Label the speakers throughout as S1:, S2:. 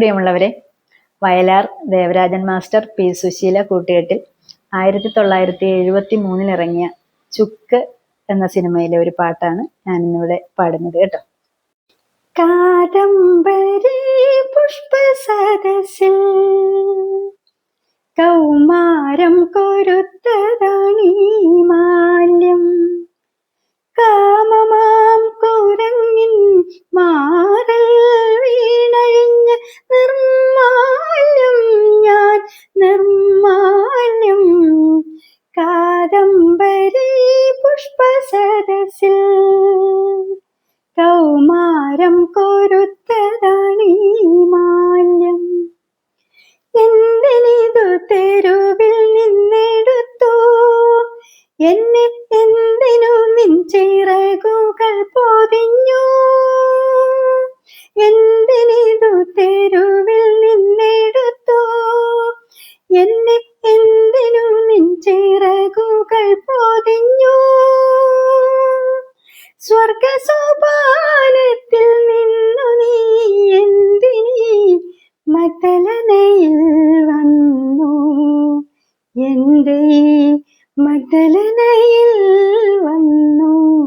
S1: പ്രിയമുള്ളവരെ Vayalar Devarajan master P. Susheela കൂട്ടുകെട്ടിൽ ആയിരത്തി തൊള്ളായിരത്തി എഴുപത്തി മൂന്നിൽ ഇറങ്ങിയ ചുക്ക് എന്ന സിനിമയിലെ ഒരു പാട്ടാണ് ഞാൻ ഇന്നിവിടെ പാടുന്നത് കേട്ടോ. കാദംബരി പുഷ്പസദസ്സിൽ കൗമാരം കൊരുത്തതാണീ മാല്യം. പുഷ്പസരസിൽ കൗമാരം കൊരുത്തതാണീ മാല്യം. എന്തിനിതു തെരുവിൽ നിന്നെടുത്തു. എന്നെ സ്വർഗ സോപാനത്തിൽ നിന്നു നീ എന്തിനി മതലനയിൽ വന്നു? എന്റെ മതലനയിൽ വന്നു.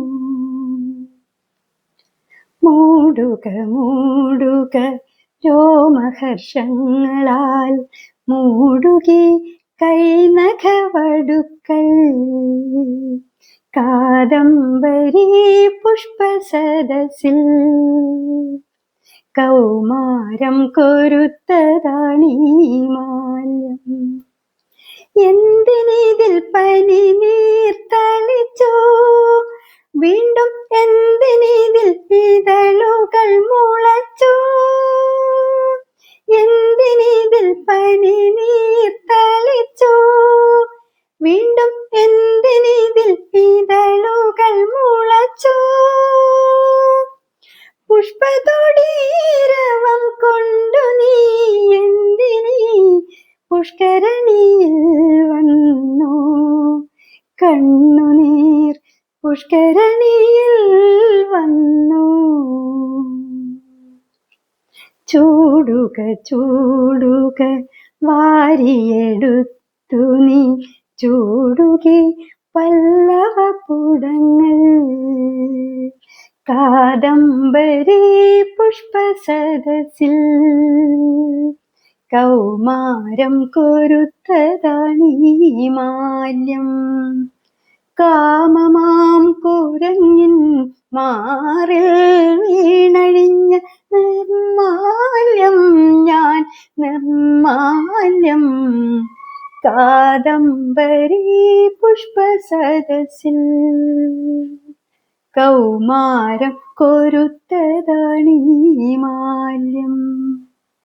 S1: മൂടുക മൂടുക രോമഹർഷങ്ങളാൽ മൂടുകി കൈനഖവടുക്കൾ. കാദംബരി പുഷ്പസരസിൽ കൗമാരം കൊരുത്തതാണീ മാല്യം. എന്തിനിതിൽ പനി നീർത്തളിച്ചോ വീണ്ടും എന്തിനിതിൽ ഇതളുകൾ മുളച്ചോ? എന്തിനിതിൽ പനി നീർത്തളിച്ചോ വീണ്ടും പുഷ്പതൊടീരവം കൊണ്ടു നീ എന്തിനീ പുഷ്കരണിയിൽ വന്നു? കണ്ണുനീർ പുഷ്കരണിയിൽ വന്നു? ചൂടുക ചൂടുക വാരിയെടുത്തു നീ. ചൂടുകി പല്ലവ പുടങ്ങൾ കാദംബരി പുഷ്പസദസിൽ കൗമാരം കൊരുത്തതാണീ മാല്യം കാമമാം കുരങ്ങിൻ മാറിൽ വീണഴിഞ്ഞ നിർമാല്യം ഞാൻ നിർമാല്യം. കാദംബരി പുഷ്പസദസിൽ കൗമാരം കൊരുത്തതാണീ മാല്യം